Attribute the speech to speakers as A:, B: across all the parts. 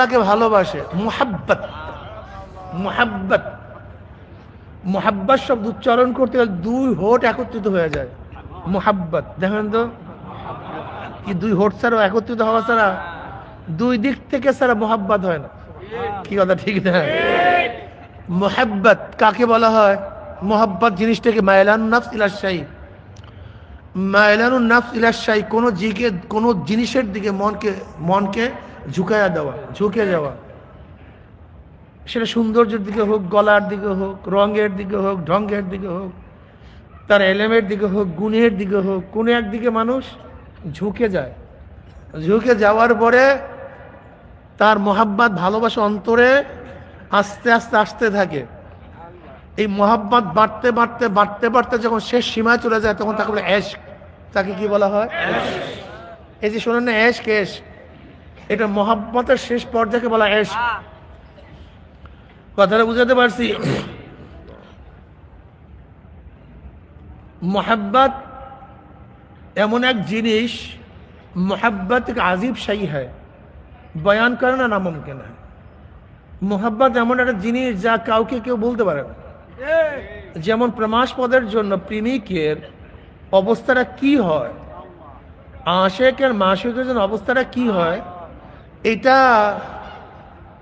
A: আল্লাহকে ভালোবাসে, মোহাব্বত। মোহাব্বত। মোহাব্বত শব্দ উচ্চারণ করতে গেলে দুই হোট একত্রিত হয়ে যায়। মোহাব্বত। দেখেন তো? কি দুই হোট ছাড়া একত্রিত হওয়া ছাড়া দুই দিক থেকে ছাড়া মোহাব্বত হয় না। কি কথা ঠিক না? মোহাব্বত কাকে বলা হয়? মোহাব্বত জিনিসটাকে মায়লান নাফস ইলাশাহী মায়লানুন নাফস ইলাশাহী কোনো জিকে, কোনো জিনিসের দিকে মনকে মনকে ঝুঁকায়া দেওয়া, ঝুঁকে যাওয়া। সেটা সৌন্দর্যের দিকে হোক, গলার দিকে হোক, রঙের দিকে হোক, ঢঙ্গের দিকে হোক, তার এলেমের দিকে হোক, গুণের দিকে হোক, কোনো একদিকে মানুষ ঝুঁকে যায়। ঝুঁকে যাওয়ার পরে তার মোহাব্বত, ভালোবাসা অন্তরে আস্তে আস্তে আসতে থাকে। এই মোহাব্বত বাড়তে বাড়তে বাড়তে বাড়তে যখন শেষ সীমায় চলে যায়, তখন তাকে বলে অ্যাশ তাকে কি বলা হয়? এই যে শোনেন না অ্যাশ কেশ এটা মহাব্বতের শেষ পর্যায়কে বলা এস কথাটা বুঝাতে পারছি। মোহাব্বত এমন এক জিনিস, মহাব্বাত আজিব সাই হয়। বয়ান করে না নামমকেন কেন মোহাব্বত এমন একটা জিনিস যা কাউকে কেউ বলতে পারে না। যেমন প্রমাসপদের জন্য প্রেমিকের অবস্থাটা কি হয়? আশেকের মাসেকের জন্য অবস্থাটা কি হয়? এটা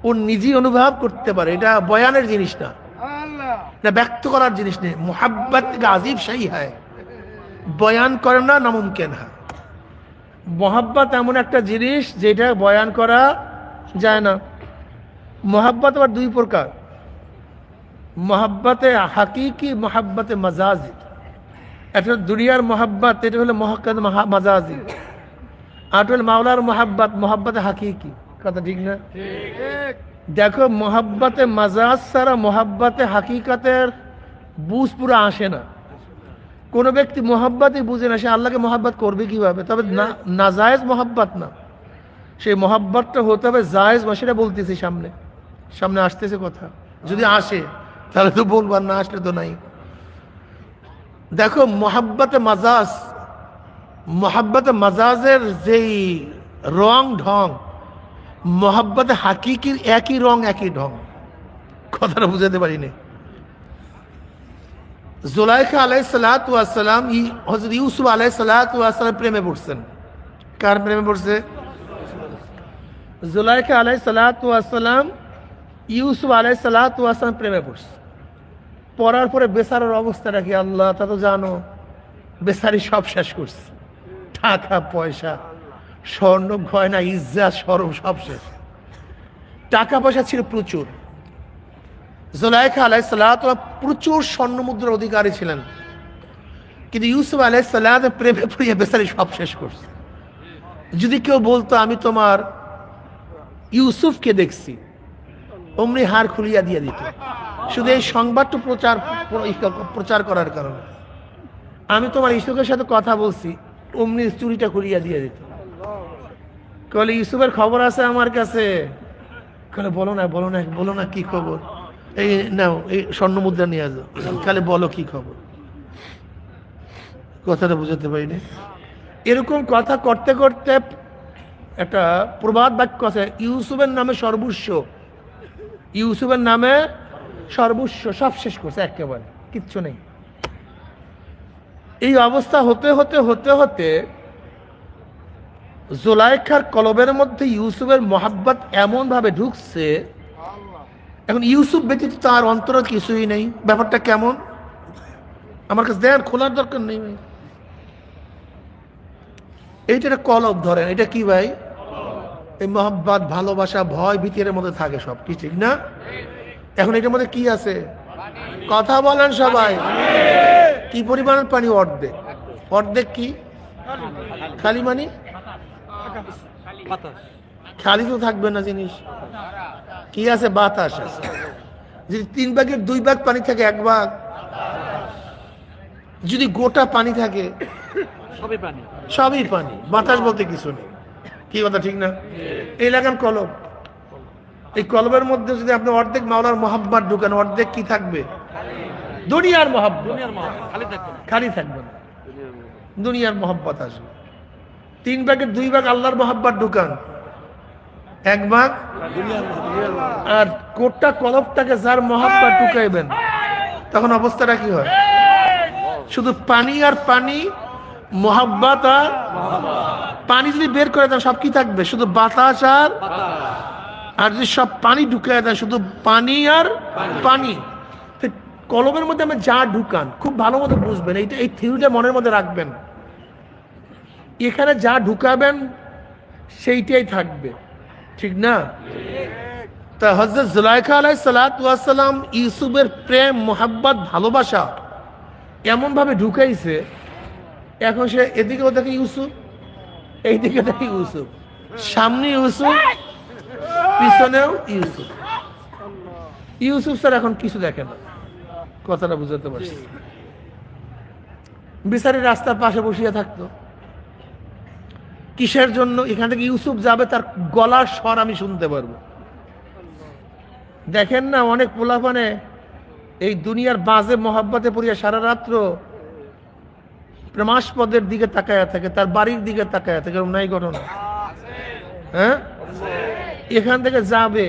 A: ও নিজেই অনুভব করতে পারে। এটা বয়ানের জিনিস না। এটা ব্যক্ত করার জিনিস নেই। মোহাব্বত আজিব সেই হয়। বয়ান করে না নামুমকিন হয়। মোহাব্বত এমন একটা জিনিস যেটা বয়ান করা যায় না। মোহাব্বত আবার দুই প্রকার। মোহাব্বতে হাকিকি মোহাব্বতে মাজাজি এটা দুনিয়ার মোহাব্বত এটা হলো মহাক্কাদ মাজাজি আর হলো মাওলার মোহাব্বত, মোহাব্বতে হাকিকি। কথা ঠিক না? দেখো, মোহাব্বতে মাজাজ ছাড়া মোহাব্বতে হাকিকাতের বুঝ পুরো আসে না। কোনো ব্যক্তি মোহাব্বতই বুঝে না, সে আল্লাহকে মোহাব্বত করবে কীভাবে? তবে না নাজায়েজ মোহাব্বত না। সেই মোহাব্বতটা হতে হবে জায়েজ বা সেটা বলতেছি সামনে। সামনে আসতেছে কথা। যদি আসে, তাহলে তো বলব আর না আসলে তো নাই। দেখো, মোহাব্বতে মাজাজ মোহাব্বতে মাজাজের যেই রং ঢং, মোহাব্বতে হাকিকির একই রং, একই ঢং। কথাটা বুঝাতে পারিনি। জোলাইখা আলাই সালাতাম ই হজরত ইউসুফ আলাই সালাতাম প্রেমে পড়ছেন। কার প্রেমে পড়ছে? জোলাইখা আলাই সালাতাম ইউসুফ আলাই সালাতাম প্রেমে পড়ছে। পড়ার পরে বেচারার অবস্থাটা কি আল্লাহ তা তো জানো। বেচারি সব শেষ করছে। টাকা, পয়সা, স্বর্ণ, গয়না, ইজ্জা, সরম, সব শেষ। টাকা, পয়সা ছিল প্রচুর। জোলাইখা আলাই সাল্লাহ প্রচুর স্বর্ণ মুদ্রার অধিকারী ছিলেন। কিন্তু ইউসুফ আলাই সাল্লাহ প্রেমে পড়িয়ে বেচারি সব শেষ করছে। যদি কেউ বলতো, আমি তোমার ইউসুফকে দেখছি। অমনি হার খুলিয়া দিয়ে দিত। শুধু এই সংবাদটা প্রচার প্রচার করার কারণে। আমি তোমার ইউসুফের সাথে কথা বলছি। অমনি চুরিটা খুলিয়া দিয়ে দিত। কলে ইউসুফের খবর আছে আমার কাছে? কলে বলো না বলো না বলো না, কি খবর? এই নাও, এই স্বর্ণ মুদ্রা নিয়ে আসো। খালি বলো কি খবর? কথাটা বুঝাতে পারি পারিনি। এরকম কথা করতে করতে একটা প্রবাদ বাক্য আছে, ইউসুফের নামে সর্বস্ব। ইউসুফের নামে সর্বস্ব, সব শেষ করছে একেবারে, কিচ্ছু নেই। এই অবস্থা হতে হতে হতে হতে জোলাইখার কলবের মধ্যে ইউসুফের মহাব্বত এমনভাবে ঢুকছে। এখন ইউসুফ ব্যতীত তার অন্তর কিছুই নেই। ব্যাপারটা কেমন? আমার কাছে দেন খোলার দরকার নেই ভাই। এইটা একটা কলব ধরেন, এটা কি ভাই? এই মহাব্বাত, ভালোবাসা, ভয় ভীতির মধ্যে থাকে সব, কি ঠিক না? এখন এটার মধ্যে কি আছে? কথা বলেন সবাই। কি পরিমাণের পানি? অর্ধেক। অর্ধেক কি? খালি মানে? খালি তো থাকবে না জিনিস। কি আছে? বাতাস আছে। যদি তিন ভাগের দুই ভাগ পানি থাকে এক ভাগ। যদি গোটা পানি থাকে
B: সবই
A: পানি। বাতাস বলতে কিছু নেই। কি কথা ঠিক না? এই লাগান কলব। এই কলবের মধ্যে যদি আপনি অর্ধেক মাওলার মহাব্বার ঢুকান অর্ধেক কি থাকবে? দুনিয়ার মহাব্বত।
B: খালি থাকবে না
A: দুনিয়ার মহব্বত আসবে। তিন ভাগের দুই ভাগ আল্লাহর মহাব্বত ঢুকান। এক ভাগ আর কোটটা কলপটাকে যার মহাব্বা ঢুকাইবেন তখন অবস্থাটা কি হয়? শুধু পানি আর পানি মোহাব্বাত আর পানি যদি বের করে দেন সব কি থাকবে? শুধু বাতাস আর আর যদি সব পানি ঢুকে দেন শুধু পানি আর পানি। কলমের মধ্যে আমি যা ঢুকান, খুব ভালো মতো বুঝবেন। এইটা এই থিওরিটা মনের মধ্যে রাখবেন। এখানে যা ঢুকাবেন, সেইটাই থাকবে। ঠিক না? তা হজরত জুলাইখা আলাই সালাতাম ইউসুফের প্রেম, মোহাব্বত, ভালোবাসা এমনভাবে ঢুকাইছে, এখন সে এদিকেও দেখে ইউসুফ, এইদিকে দেখে ইউসুফ, সামনে ইউসুফ, পিছনেও ইউসুফ। ইউসুফ স্যার এখন কিছু দেখে না। কথাটা বুঝাতে পারছি। বিচারি রাস্তার পাশে বসিয়ে থাকতো। কিসের জন্য? এখান থেকে ইউসুফ যাবে, তার গলার স্বর আমি শুনতে পারব। দেখেন না, অনেক পোলাপানে এই দুনিয়ার বাজে মহাব্বতে পড়িয়া সারা রাত্র প্রেমাস্পদের দিকে তাকায়া থাকে, তার বাড়ির দিকে তাকায়া থাকে নাই ঘটনা। হ্যাঁ? এখান থেকে যাবে,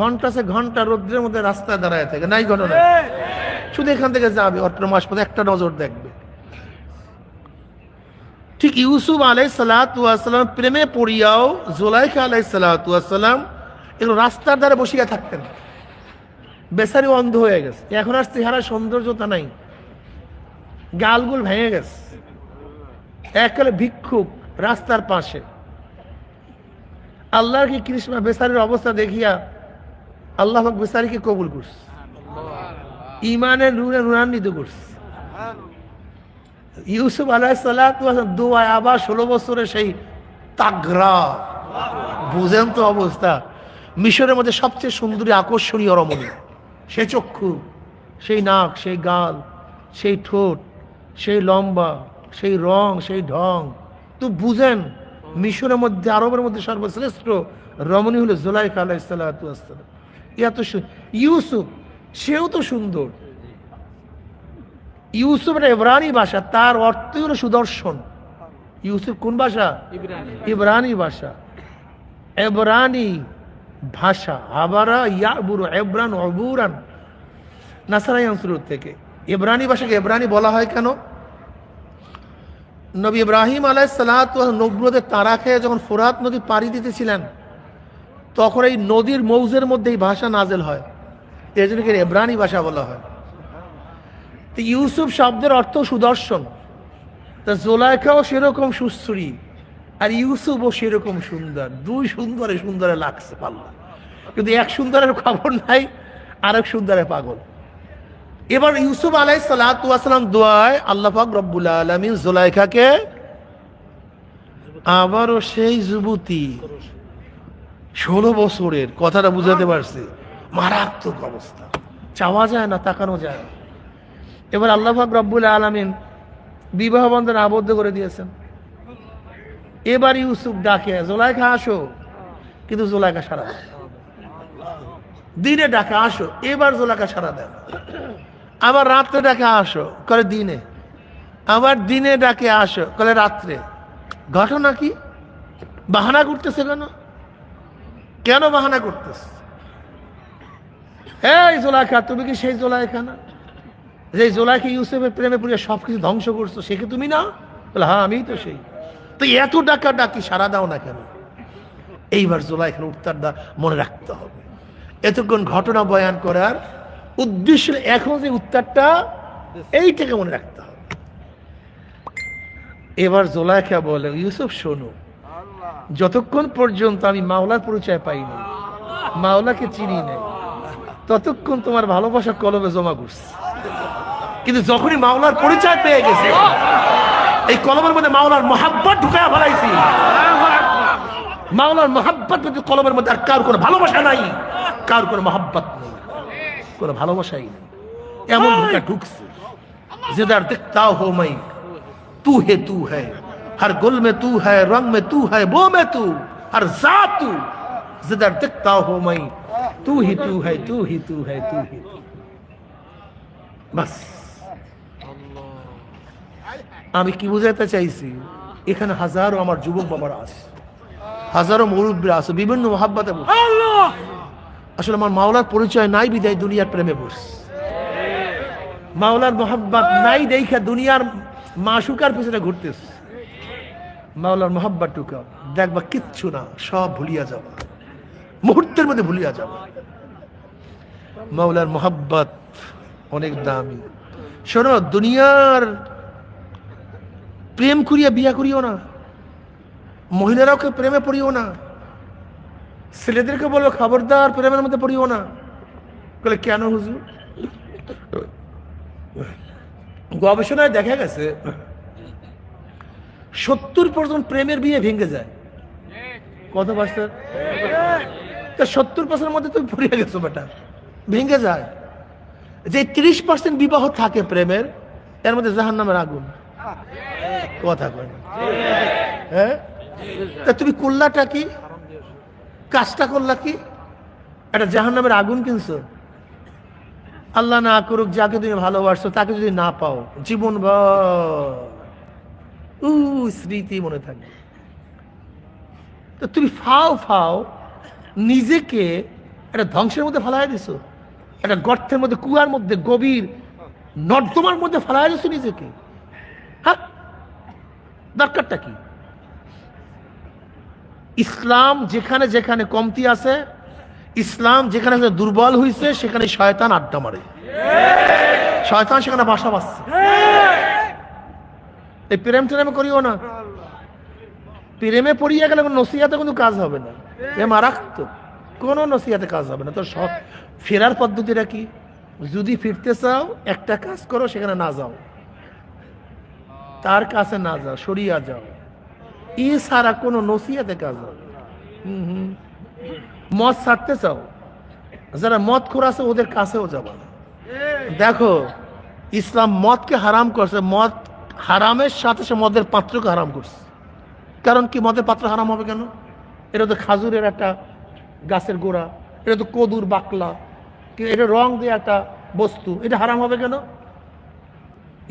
A: ঘণ্টা সে ঘণ্টা রোদ্রের মধ্যে রাস্তায় দাঁড়ায় থাকে, নাই ঘটনা। শুধু এখান থেকে যাবে মাস প্রেমাস্পদে একটা নজর দেখবে। ঠিক ইউসুফ আলাই সালাতাম প্রেমে পড়িয়াও, জোলাইখা আলাই সালাতাম এগুলো রাস্তার ধারে বসিয়া থাকতেন। বেচারি অন্ধ হয়ে গেছে। এখন আর চেহারা সৌন্দর্যতা নাই। গালগুল ভেঙে গেছে। এককালে ভিক্ষুক রাস্তার পাশে। আল্লাহর কি কৃষ্ণা বেচারির অবস্থা দেখিয়া আল্লাহ পাক বেচারিকে কবুল করছে। ইমানের নুরে নুরান্বিত করছে। ইউসুফ আলাহিসাল্লাম দোয়ায় আবার ষোলো বছরে সেই তাগরা। বুঝেন তো অবস্থা। মিশরের মধ্যে সবচেয়ে সুন্দরী, আকর্ষণীয় রমণী। সে চক্ষু, সেই নাক, সেই গাল, সেই ঠোঁট, সেই লম্বা, সেই রং, সেই ঢং। তো বুঝেন, মিশরের মধ্যে, আরবের মধ্যে সর্বশ্রেষ্ঠ রমণী হলো জোলাইখা আলাইসাল্লাম এত ইউসুফ সেও তো সুন্দর। ইউসুফ একটা এব্রানি ভাষা তার অর্থই হলো সুদর্শন। ইউসুফ কোন ভাষা? ইব্রানি। ভাষা। এব্রানি ভাষা। আবারা ইয়াবুরু এব্রান অবুরান নাসারাই অঞ্চল থেকে। ইব্রানি ভাষাকে ইব্রানি বলা হয় কেন? নবী ইব্রাহিম আলাই সালাত নব্রদের তারা খেয়ে যখন ফোরাত নদী পাড়ি দিতেছিলেন তখন এই নদীর মৌজের মধ্যে এই ভাষা নাজেল হয়। এই জন্য একে এব্রানি ভাষা বলা হয়। তো ইউসুফ শব্দের অর্থ সুদর্শন। তা জোলাইখাও সেরকম সুশ্রী আর ইউসুফও সেরকম সুন্দর। দুই সুন্দরে সুন্দরে লাগছে, পাল্লা। কিন্তু এক সুন্দরের খবর নাই, আরেক সুন্দরে পাগল। এবার ইউসুফ আলাই সালাতাম দোয়ায় আল্লাহাক রব্বুল আলমিন জোলাইখাকে আবারও সেই যুবতী ষোলো বছরের কথাটা বুঝাতে পারছি। মারাত্মক অবস্থা। চাওয়া যায় না, তাকানো যায় না। এবার আল্লাহাক রব্বুল আলমিন বিবাহ বন্ধনে আবদ্ধ করে দিয়েছেন। এবার ইউসুফ ডাকে, জোলাইখা আসো। কিন্তু জোলাইখা সারা দেয় দিনে ডাকে, আসো। এবার জোলাইখা সারা দেয়। আবার রাত্রে ডাকে, আসো। করে দিনে? আবার দিনে ডাকে, আসো। করে রাত্রে? ঘটনা কি? বাহানা করতেছে কেন? কেন বাহানা করতেছে? এই জোলাইখা তুমি কি সেই জোলাইখা না? যে জোলাইকে ইউসুফের প্রেমে পড়ে সব কিছু ধ্বংস করছ, সে কি তুমি না? বলে হ্যাঁ আমি তো সেই। তো এত ডাকা ডাকি সারা দাও না কেন? এইবার জোলাইখান উত্তর দা মনে রাখতে হবে। এতক্ষণ ঘটনা বয়ান করার উদ্দেশ্য এখন যে উত্তরটা, এইটাকে মনে রাখতে হবে। এবার জোলাইখা বলে, ইউসুফ, শোনো, যতক্ষণ পর্যন্ত আমি মাওলার পরিচয় পাইনি, মাওলাকে চিনি নাই ততক্ষণ তোমার ভালোবাসা কলমে জমা করছে কিন্তু যখনই মাওলার পরিচয় পেয়ে গেছে, এই কলমের মধ্যে মাওলার মহাব্বত ঢুকায় ফেলাইছি। মাওলার মহাব্বত কলমের মধ্যে আর কার কোনো ভালোবাসা নাই কার কোনো মহাব্বত নেই, কোনো ভালোবাসাই নেই। এমন ঢুকা ঢুকছে জেদার দেখতাও হো মাই, তু হে তু হ্যায় হার গোল মে তু হ্যায় রং মে তু হ্যায় বো মে তু, হার যা তু জেদার দেখতাও হো মাই তু হি তু হ্যায় তু হি তু হ্যায় তু হি বাস আমি কি বুঝাইতে চাইছি? এখানে হাজারো আমার যুবক বাবারা আছে। হাজারো মুরব্বীরা আছে, বিভিন্ন মহাব্বাতে আসলে আমার মাওলার পরিচয় নাই, বিদায় দুনিয়ার প্রেমে বস। মাওলার মহাব্বাত নাই দেখা দুনিয়ার মাসুকার পিছনে ঘুরতেছে। মাওলার মোহাব্বত টুকা দেখবা কিচ্ছু না, সব ভুলিয়া যাবা মুহূর্তের মধ্যে ভুলিয়া যাবা মাওলার মোহাব্বত অনেক দামি। শোনো, দুনিয়ার প্রেম করিয়া বিয়া করিও না। মহিলারাও কেউ প্রেমে পড়িও না। ছেলেদেরকে বলব খবরদার প্রেমের মধ্যে পড়িও না। বলে, কেন হুজুর? গবেষণায় দেখা গেছে, সত্তর পার্সেন্ট প্রেমের বিয়ে ভেঙে যায়। কত পার্সেন্ট? তা সত্তর পার্সেন্টের মধ্যে তুমি পড়িয়ে গেছো বেটা। ভেঙে যায়। যে তিরিশ পার্সেন্ট বিবাহ থাকে প্রেমের, এর মধ্যে জাহান নামের আগুন। কথা কয় না। হ্যাঁ? তা তুমি করলাটা কি? কাজটা করলা কি? একটা জাহান নামের আগুন কিনছো। আল্লাহ না করুক, যাকে তুমি ভালোবাসছো, তাকে যদি না পাও জীবন উ স্মৃতি মনে থাকবে। তো তুমি ফাও ফাও নিজেকে একটা ধ্বংসের মধ্যে ফেলাই দিছো। একটা গর্তের মধ্যে, কুয়ার মধ্যে, গভীর, নর্দমার মধ্যে ফেলাই দিছো নিজেকে। হ্যাঁ দরকারটা কি? ইসলাম যেখানে যেখানে কমতি আছে, ইসলাম যেখানে দুর্বল হয়েছে সেখানে শয়তান আড্ডা মারে। শয়তান সেখানে বাসা বাঁচছে এই প্রেম টেরেমে করিও না। প্রেমে পড়িয়া গেলে কোনো নসিহাতে কোনো কাজ হবে না। এ মারাত্মক। কোনো নসিহাতে কাজ হবে না। তো ফেরার পদ্ধতিটা কি? যদি ফিরতে চাও, একটা কাজ করো, সেখানে না যাও। তার কাছে না যাও, সরিয়া যাও। ই সারা কোনো নসিহাতে কাজ হবে। হুম মদ ছাড়তে চাও। যারা মদ খোরাছে, ওদের কাছেও যাবে দেখো, ইসলাম মদকে হারাম করছে। মদ হারামের সাথে সে মদের পাত্রকে হারাম করছে। কারণ কি? মদের পাত্র হারাম হবে কেন? এটা তো খাজুরের একটা গাছের গোড়া এটা তো কদুর বাকলা এটা রং দিয়ে একটা বস্তু এটা হারাম হবে কেন?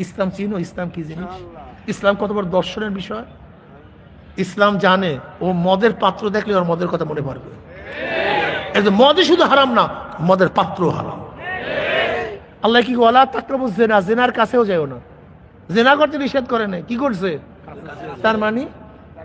A: ইসলাম চিনো? ইসলাম কি জিনিস? ইসলাম কত বড় দর্শনের বিষয়? ইসলাম জানে ও মদের পাত্র দেখলে ওর মদের কথা মনে পড়বে। মদই শুধু হারাম না মদের পাত্র হারাম। আল্লাহ কি ওলা তাকরাবু জেনা? জেনার কাছেও যাও না। জেনা করতে নিষেধ করে নাই কি করছে? তার মানে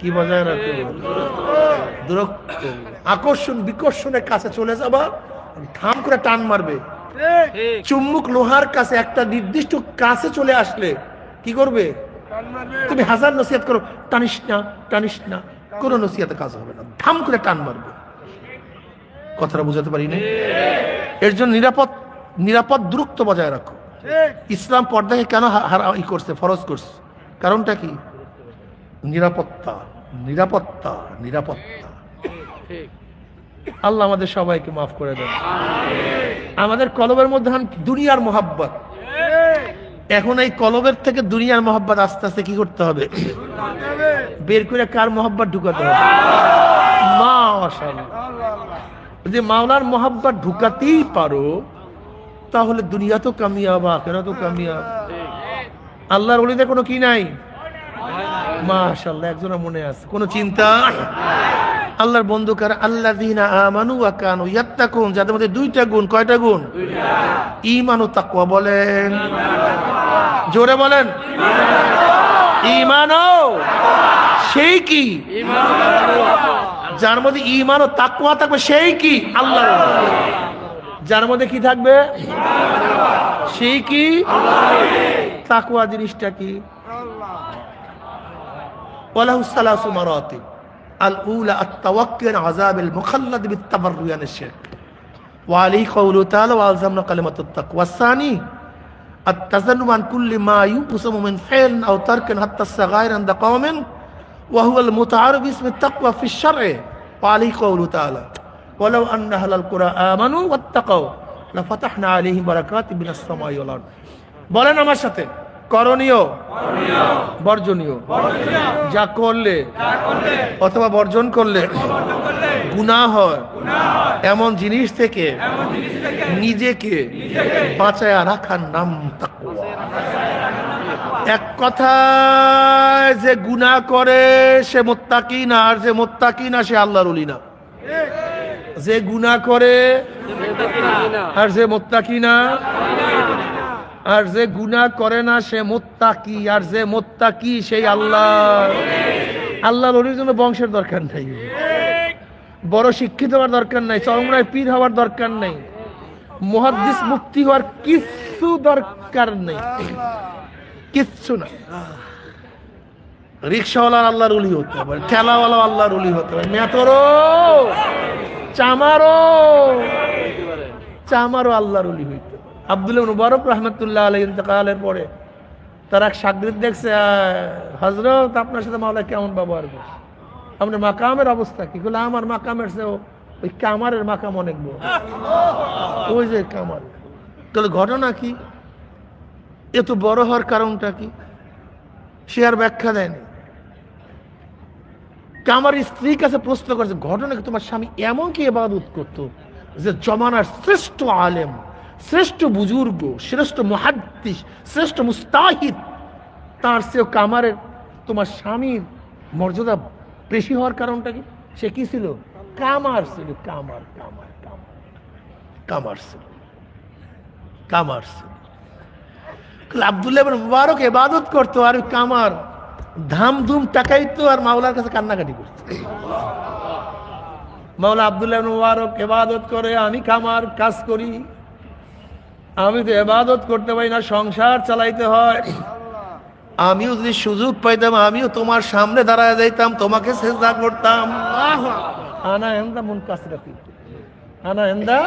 A: কি বজায় রাখো দূরত্ব আকর্ষণ বিকর্ষণের কাছে চলে যাবা থাম করে টান মারবে। চুম্বুক লোহার কাছে একটা নির্দিষ্ট কাছে চলে আসলে কি করবে? তুমি হাজার নসিহত করো টানিস না টানিস না কোনো নসিহতে কাজ হবে না ধাম করে টান মারবে। কথাটা বুঝাতে পারি না এর জন্য নিরাপদ নিরাপদ দূরত্ব বজায় রাখো। ইসলাম পর্দাকে কেন হারা ই করছে ফরজ করছে? কারণটা কি? নিরাপত্তা নিরাপত্তা নিরাপত্তা। আল্লাহ আমাদের সবাইকে মাফ করে দেন। আমাদের কলবের মধ্যে দুনিয়ার মোহাব্বত। এখন এই কলবের থেকে দুনিয়ার মোহাব্বত আস্তে আস্তে কি করতে হবে? বের করে কার মোহাব্বত ঢুকাতে হবে? মাশাআল্লাহ। যদি মাওলার মোহাব্বত ঢুকাতেই পারো, তাহলে দুনিয়া তো কামিয়াব আখেরা তো কামিয়াব। আল্লাহর অলিদের কোনো কি নাই? মাশাল্লাহ একজনের মনে আছে। কোনো চিন্তা? আল্লাহর বন্ধু কার আল্লাহ আমানু আকানু ইয়াত্তাকুন যাদের মধ্যে দুইটা গুণ কয়টা গুণ? ঈমান ও তাকওয়া বলেন। জোরে বলেন। ঈমান ও সেই কি? যার মধ্যে ইমান ও তাকুয়া থাকবে সেই কি? আল্লাহ যার মধ্যে কি থাকবে? সেই কি? তাকুয়া জিনিসটা কি? وله ثلاث مراتب الأولى التوكل عن عذاب المخلد بالتبرع عن الشرك وعليه قوله تعالى وألزمنا كلمة التقوى الثاني التزنب عن كل ما يقسم من فعل أو ترك حتى الصغائر عند قوم وهو المتعارف باسم التقوى في الشرع পালি কৌলু তাআলা ولو أن أهل القرى آمنوا واتقوا لفتحنا عليهم بركات من السماء والأرض বলেন আমার সাথে করণীয়। বর্জনীয়। যা করলে অথবা বর্জন করলে গুনাহ হয়। এমন জিনিস থেকে নিজেকে বাঁচায় রাখার নাম তাকওয়া। এক কথায় যে গুনাহ করে সে মোত্তাকি না আর যে মোত্তাকি না সে আল্লাহর না। যে গুনাহ করে আর যে মোত্তাকি না। আর যে গুনাহ করে না সে মোত্তাকি, আর যে মোত্তাকি সেই আল্লাহ। আল্লাহ অলির জন্য বংশের দরকার নাই। বড় শিক্ষিত হওয়ার দরকার নাই, চরমরায় পীর হওয়ার দরকার নেই, মহাদ্দিস মুক্তি হওয়ার কিচ্ছু দরকার নেই। কিচ্ছু না। রিক্সাওয়ালার আল্লাহর উলি হতে পারে ঠেলাওয়ালা আল্লাহর উলি হতে পারে মেতরো চামারো চামারও আল্লাহর উলি হইতে পারে। আব্দুল মুবারক রহমতুল্লাহ আলাই ইন্তকালের পরে তার এক সাগরিদ দেখছে হজরত আপনার সাথে মাওলা কেমন ব্যবহার করছে? আপনার মাকামের অবস্থা কি? বলে আমার মাকামের সে ওই কামারের মাকাম অনেক বড়। ওই যে কামার। তাহলে ঘটনা কি? এত বড় হওয়ার কারণটা কি? সে আর ব্যাখ্যা দেয়নি। আমার স্ত্রীর কাছে প্রশ্ন করেছে ঘটনা কি? তোমার স্বামী এমন কি এবাদত করতো যে জমানার শ্রেষ্ঠ আলেম। শ্রেষ্ঠ বুজুর্গ, শ্রেষ্ঠ মহাদ্দিস, শ্রেষ্ঠ মুস্তাহিদ, তার সেও কামারের তোমার স্বামীর মর্যাদা বেশি হওয়ার কারণটা কি? সে কি ছিল? কামার ছিল, কামার কামার কামার ছিল কামার ছিল। আবদুল্লাহ মুবারক এবাদত করতো আর কামার ধাম ধুম টাকাইতো আর মাওলার কাছে কান্নাকাটি করতো। মাওলা আবদুল্লাহ মুবারক এবাদত করে, আমি কামার কাজ করি। আমি তো এবাদত করতে পারি না সংসার চালাইতে হয়। আমিও যদি সুযোগ পাইতাম আমিও তোমার সামনে দাঁড়ায় যাইতাম তোমাকে চেষ্টা করতাম। আনা এন্দা মন কাসরাতি আনা এন্দা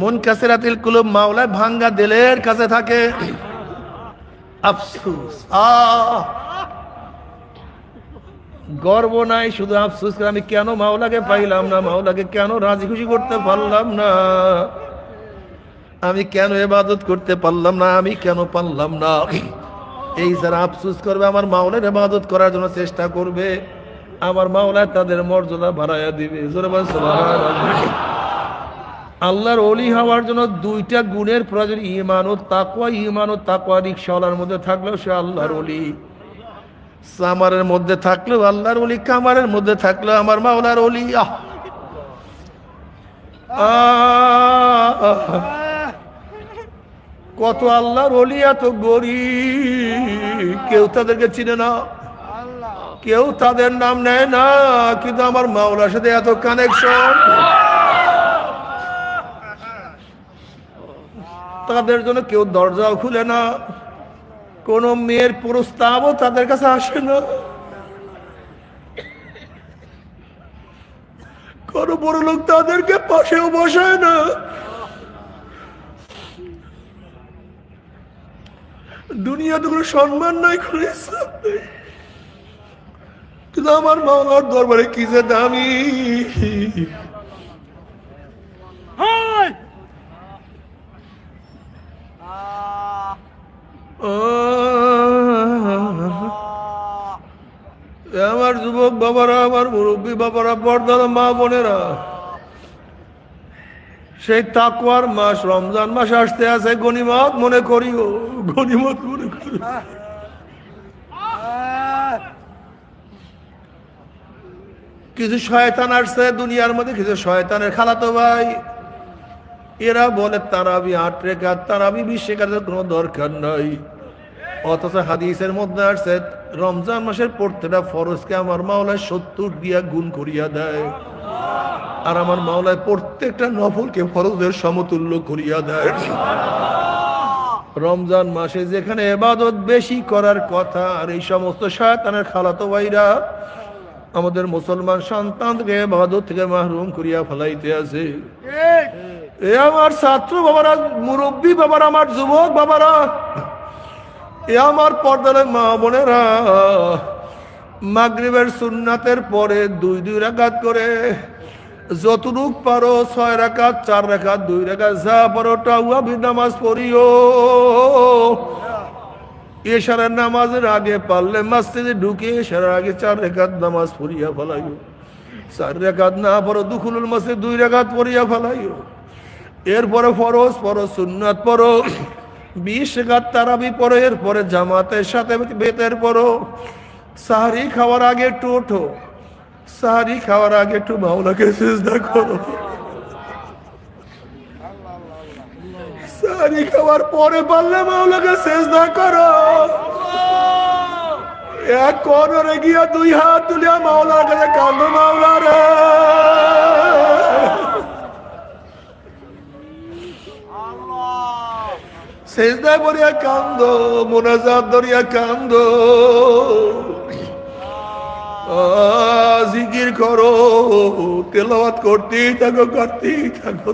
A: মন কাসরাতিল কুলুব মাওলায় ভাঙ্গা দিলের কাছে থাকে। আফসুস আহ গর্ব নাই শুধু আফসুস আমি কেন মাওলাকে পাইলাম না মাওলাকে কেন রাজি খুশি করতে পারলাম না? আমি কেন এবাদত করতে পারলাম না? আমি কেন পারলাম না? এই যারা আফসুস করবে, আমার মাওলার এবাদত করার জন্য চেষ্টা করবে। আমার মাওলায় তাদের মর্যাদা বাড়াইয়া দিবে। আল্লাহর অলি হওয়ার জন্য দুইটা গুণের প্রয়োজন ইমান ও তাকুয়া ইমান ও তাকওয়া রিক্সাওয়ালার মধ্যে থাকলেও সে আল্লাহর অলি সামারের মধ্যে থাকলেও আল্লাহর অলি কামারের মধ্যে থাকলেও আমার মাওলার অলি আহ! কত আল্লাহর অলি এত গরিব। কেউ তাদেরকে চিনে না। কেউ তাদের নাম নেয় না, কিন্তু আমার মাওলার সাথে এত কানেকশন তাদের জন্য কেউ দরজাও খুলে না। কোন মেয়ের প্রস্তাবও তাদের কাছে আসে না। কোন বড় লোক তাদেরকে পাশেও বসায় না। দুনিয়াতে কোনো সম্মান নাই কোনো ইসলাম নেই। কিন্তু আমার মাওলার দরবারে কি যে দামি। আমার যুবক বাবারা আমার মুরব্বী বাবারা পর্দার মা বোনেরা। সেই তাকুয়ার মাস, রমজান মাস আসতে আছে গনিমত মনে করিও গনিমত মনে করি কিছু শয়তান আসছে দুনিয়ার মধ্যে, কিছু শয়তানের খালাতো ভাই। এরা বলে, তারাবি আট রেখা তারাবি বিশ রেখার কোনো দরকার নাই। অথচ হাদিসের মধ্যে আসছে, রমজান মাসের প্রত্যেকটা ফরজকে আমার মাওলায় সত্তর দিয়া গুণ করিয়া দেয়। আর আমার মাওলায় প্রত্যেকটা নফলকে ফরজের সমতুল্য করিয়া দেয়। রমজান মাসে যেখানে এবাদত বেশি করার কথা, আর এই সমস্ত শয়তানের খালাতো ভাইরা, আমাদের মুসলমান সন্তানকে এবাদত থেকে মাহরুম করিয়া ফেলাইতে আছে। এ আমার ছাত্র বাবারা, মুরব্বী বাবারা, আমার যুবক বাবারা, এ আমার পর্দার মা বোনেরা, মাগরিবের সুন্নাতের পরে দুই দুই রাকাত করে যতটুক পারো ছয় রাকাত চার রাকাত দুই রাকাত যা পারো টাউয়াবি নামাজ পড়িও। এশারার নামাজের আগে পারলে মসজিদে ঢুকে এশারার আগে চার রেখাত নামাজ পড়িয়া ফেলাইও। চার রেখাত না পড়ো দুখুলুল মসজিদ, দুই রেখাত পড়িয়া ফেলাইও। এরপরে ফরজ পড়ো সুন্নাত পড়ো। বিশ রেখাত তারাবি পড়ো, এরপরে জামাতের সাথে বেতের পড়ো। সাহারি খাওয়ার আগে ওঠো। সাহারি খাওয়ার আগে একটু মাওলাকে চেষ্টা করো। সাহারি খাওয়ার পরে পারলে মাওলাকে চেষ্টা করো। এক কর্নরে গিয়া দুই হাত তুলিয়া মাওলার কাছে কান্দো মাওলা রে। সেজদায় পড়িয়া কান্দ মোনাজাত ধরিয়া কান্দ জিকির করো, তেলাওয়াত করতেই থাকো করতেই থাকো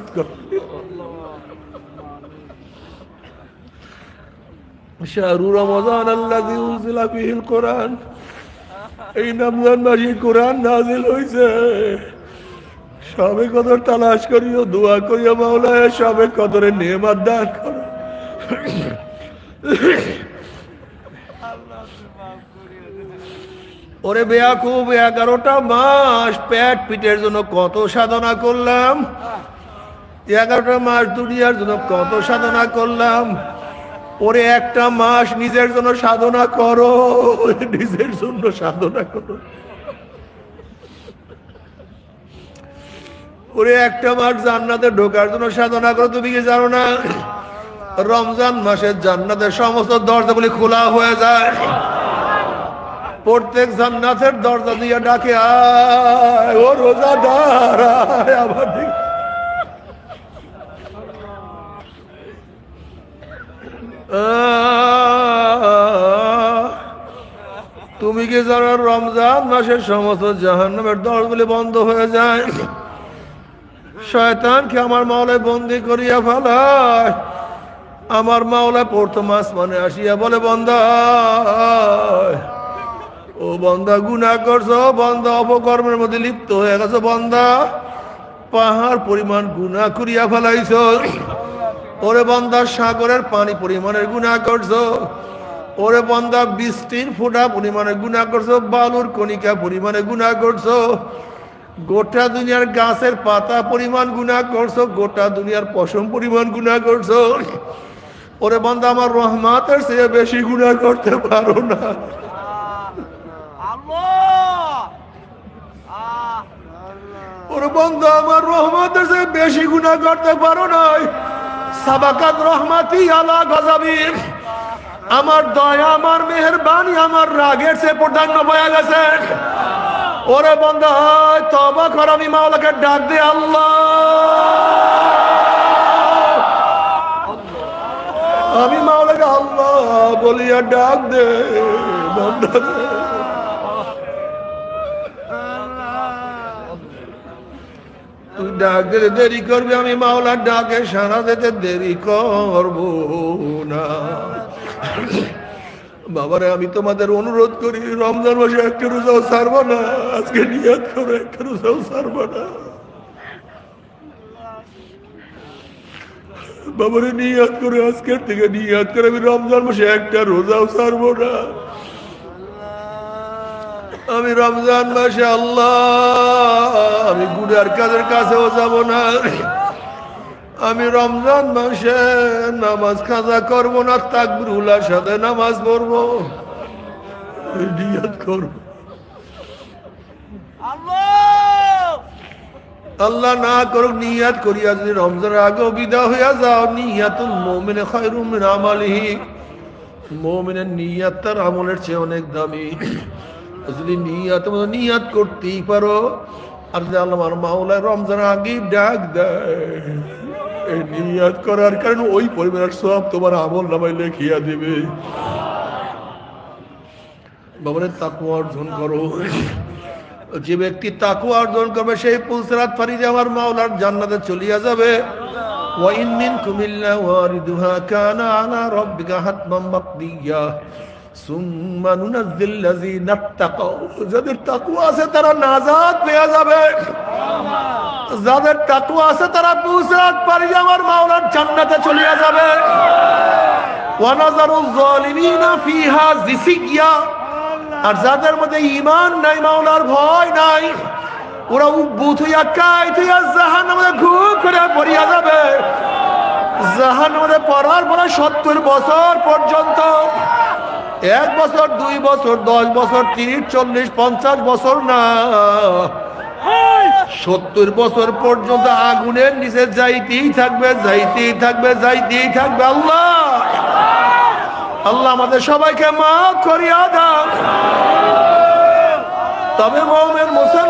A: শাহরু রমজান ফীহিল কোরআন। এই রমজান মাসে কোরআন নাজিল হইছে। সবে কদর তালাশ করিও, দোয়া করিও, মাওলায় সবে নেমাত দান করো। ওরে বেয়া খুব, এগারোটা মাস পেট পিটের জন্য কত সাধনা করলাম। এগারোটা মাস দুনিয়ার জন্য কত সাধনা করলাম। ওরে একটা মাস নিজের জন্য সাধনা করো, নিজের জন্য সাধনা করো। ওরে একটা মাস জান্নাতে ঢোকার জন্য সাধনা করো, তুমি কি জানো না? রমজান মাসের জান্নাতের সমস্ত দরজাগুলি খোলা হয়ে যায়। প্রত্যেক জান্নাতের দরজা দিয়ে ডাকে, আয়, ও রোজাদার, আয়, আমার তুমি কি জানো রমজান মাসের সমস্ত জাহান্নামের দরগুলি বন্ধ হয়ে যায়? শয়তানকে আমার মাওলায় বন্দি করিয়া ফেলায়। আমার মাওলা প্রথম আসমানে আসিয়া বলে বন্ধা ও বন্ধা, গুণা করছ, বন্ধা, অপকর্মের মধ্যে লিপ্ত হয়ে গেছো, বন্ধা। পাহাড় পরিমাণ গুণা করিয়া ফেলাইছ। ওরে বন্ধা, সাগরের পানি পরিমাণের গুণা করছ। ওরে বন্ধা, বৃষ্টির ফোটা পরিমাণে গুণা করছ, বালুর কণিকা পরিমাণে গুণা করছ। গোটা দুনিয়ার গাছের পাতা পরিমাণ গুণা করছ, গোটা দুনিয়ার পশম পরিমাণ গুণা করছ। ওরে বন্ধা, আমার রহমাতের চেয়ে বেশি গুণা করতে পারো না। ওরে বন্ধু আমার রহমতের চেয়ে বেশি গুণা করতে পারো নাই। সাবাকাত রহমাতি আলা গজাবি। আমার দয়া, আমার মেহরবানি, আমার রাগের সে প্রধান্য বয়া গেছে। ওরে বন্ধ, হয় তবা কর আমি মাওলাকে ডাক দে, আল্লাহ। আমি মাওলাকে আল্লাহ বলিয়া ডাক দে, বন্ধ দে। তুই ডাক দিতে দেরি করবি, আমি মাওলার ডাকে সারা দিতে দেরি করব না। বাবারে, আমি তোমাদের অনুরোধ করি, রমজান মাসে একটা রোজাও সারবো না, আজকে নিয়াত করে, একটা রোজাও সারবো না। বাবারে, নিয়াত করে, আজকের থেকে নিয়াত করে আমি রমজান মাসে একটা রোজাও সারবো না। আমি রমজান মাসে আল্লাহ, আমি গুড়ার কাজের কাছেও যাব না। আমি রমজান মাসে নামাজ খাজা করব না তাকবুরুল্লার সাথে নামাজ পড়ব। নিয়ত করব। আল্লাহ না করুক নিয়াত করিয়া যদি রমজানের আগেও বিদা হইয়া যাও, নিয়াতুল মৌমিনে খয়রুম আমালিহি। মৌমিনের নিয়াত তার আমলের চেয়ে অনেক দামি। যদি নিয়াত মতো নিয়াত করতেই পারো আর যদি আল্লাহ আমার মাওলায় রমজানের আগেই ডাক দেয় এই নিয়াত করার কারণে ওই পরিমাণের সব তোমার আমল নামায় লেখিয়া দিবে বাবারে তাকু অর্জন করো যে ব্যক্তি তাকু অর্জন করবে সেই পুলসরাত ফারিদে আমার মাওলার জান্নাতে চলিয়া যাবে وإن منكم إلا واردها كان على ربك حتما مقضيا সুম্মা নুনাজ্জিল্লাযীনা তাকাউ যাদের তাকওয়া আছে তারা নাজাত পেয়ে যাবে। যাদের আছে তারা পারি আমার মাওলার জান্নাতে চলে যাবে। আর যাদের মধ্যে ইমান নাই, মাওলার ভয় নাই, ওরা জাহান্নামে ঘুম করে পড়িয়া যাবে। জাহান্নামে পড়ার পরে সত্তর বছর পর্যন্ত এক বছর দুই বছর দশ বছর তিরিশ চল্লিশ পঞ্চাশ বছর না। সত্তর বছর পর্যন্ত আগুনের নিচে যাইতেই থাকবে যাইতেই থাকবে যাইতেই থাকবে আল্লাহ। আল্লাহ আমাদের সবাইকে মাফ করিয়া দাও। তবে মৌমের মুসলমান